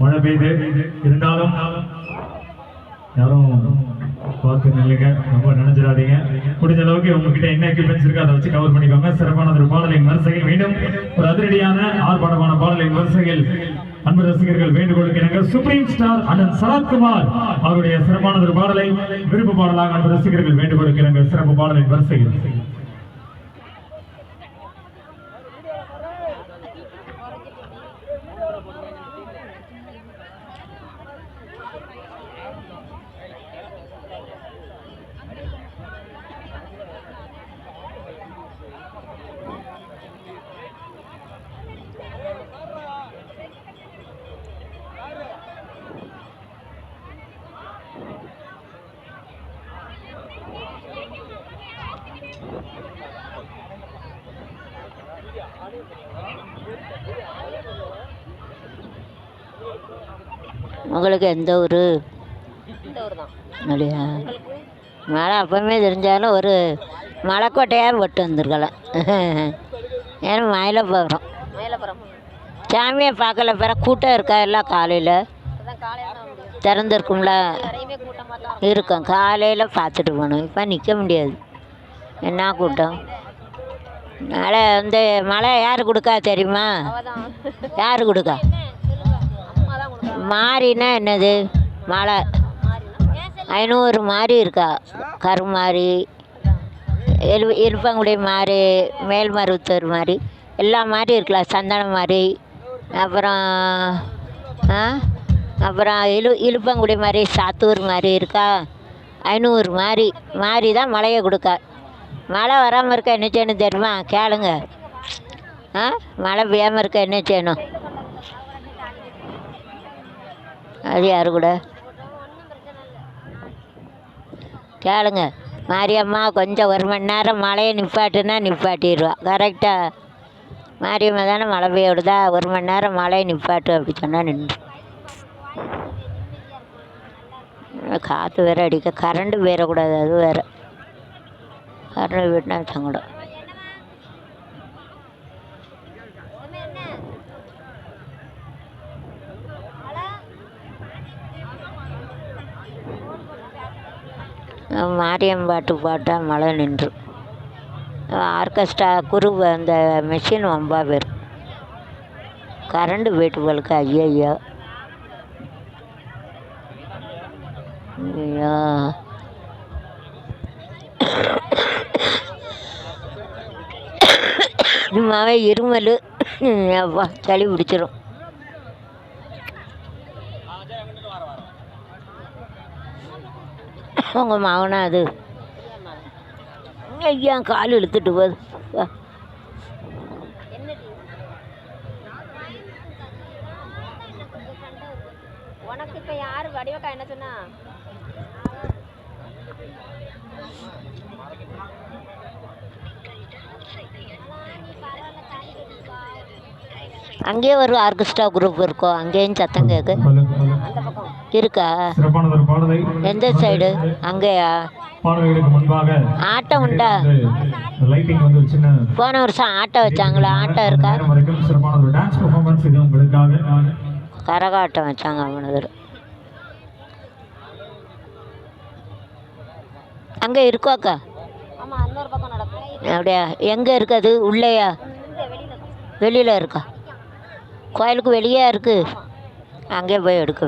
மழை பெய்யுது இருந்தாலும் யாரும் பார்த்து நில்லுங்க. ரொம்ப நினைச்சிடாதீங்க. முடிஞ்ச அளவுக்கு உங்ககிட்ட என்ன எக்யூப்மெண்ட்ஸ் இருக்கோ அதை வச்சு கவர் பண்ணிக்கோங்க. சிறப்பான ஒரு பாடலின் வரிசையில் மீண்டும் ஒரு அதிரடியான ஆர்ப்பாட்டமான பாடலின் வரிசையில் அன்பு ரசிகர்கள் வேண்டுகோளுக்கு இணங்க சுப்ரீம் ஸ்டார் அண்ணன் சரத்குமார் அவருடைய சிறப்பான ஒரு பாடலை விருப்ப பாடலாக அன்பு ரசிகர்கள் வேண்டுகோளுக்கு இணங்க சிறப்பு பாடலின் வரிசையில் உங்களுக்கு எந்த ஊர்? அப்படியா? மழை அப்பவுமே தெரிஞ்சாலும் ஒரு மலைக்கோட்டையாக போட்டு வந்திருக்கலாம் ஏன்னா மயில போகிறோம் மயிலப்புறம் சாமியை பார்க்கல பிற கூட்டம் இருக்கா எல்லாம் காலையில்? திறந்துருக்கும்ல? இருக்கும். காலையில் பார்த்துட்டு போகணும். இப்போ நிற்க முடியாது. என்ன கூட்டம்? மழை வந்து மழை யார் கொடுக்கா தெரியுமா? யார் கொடுக்கா? மாறினா என்னது? மழை. ஐநூறு மாறி இருக்கா? கருமாரி எலு இருப்பங்குடி மாறி மேல்மருவத்தூர் மாதிரி எல்லா மாதிரி இருக்கலாம் சந்தனம் மாதிரி அப்புறம் அப்புறம் இழு இழுப்பங்குடி மாதிரி சாத்தூர் மாதிரி இருக்கா? ஐநூறு மாதிரி மாறி தான் மழையை கொடுக்கா. மழை வராமல் இருக்க என்ன செய்யணும் தெரியுமா? கேளுங்க. ஆ? மழை பெய்யாமல் இருக்க என்ன செய்யணும்? அது யாரு கூட? கேளுங்க. மாரியம்மா கொஞ்சம் ஒரு மணி நேரம் மழையை நிப்பாட்டுனா நிப்பாட்டிடுவா. கரெக்டாக மாரியம்மா தானே மழை பெய்ய விடுதா ஒரு மணி நேரம் மழையை நிப்பாட்டு அப்படி சொன்னால் நின்று. காற்று வேற அடிக்க கரண்ட்டு போயிடக்கூடாது அது வேறு. கரண்ட் போயிட்டுனா சங்கடம் மாரியம் பாட்டு பாட்டால் மழை நின்று. ஆர்கெஸ்ட்ரா குரு அந்த மிஷின் வம்பா பேர். கரண்டு போயிட்டு போலுக்கு ஐயோ ஐயோ ஐயோ சும்மாவே இருமல். அப்பா சளி பிடிச்சிரும். உங்கள் மகனா அது? ஐயா கால் இழுத்துட்டு போகுது உனக்கு இப்போ யார் வடிவக்கா என்ன சொன்னா? அங்கேயே ஒரு ஆர்கெஸ்ட்ரா குரூப் இருக்கும். அங்கேயும் சத்தம் கேட்கு இருக்கா? சிறப்பான ஒரு பாடலை எந்த சைடு அங்கேயா? ஆட்டம் உண்டா? லைட்டிங் வந்து ஒரு சின்ன போன வருஷம் ஆட்டம் வச்சாங்களா? ஆட்டம் இருக்கா? நேரம் வரைக்கும் சிறப்பான ஒரு டான்ஸ் பெர்ஃபார்மன்ஸ் இது உங்களுக்காக. கரகாட்டம் வச்சாங்க அவனது அங்கே இருக்கோக்கா அப்படியா? எங்கே இருக்குது? உள்ளேயா? வெளியில் இருக்கா? கோயிலுக்கு வெளியே இருக்குது அங்கேயே போய் எடுக்க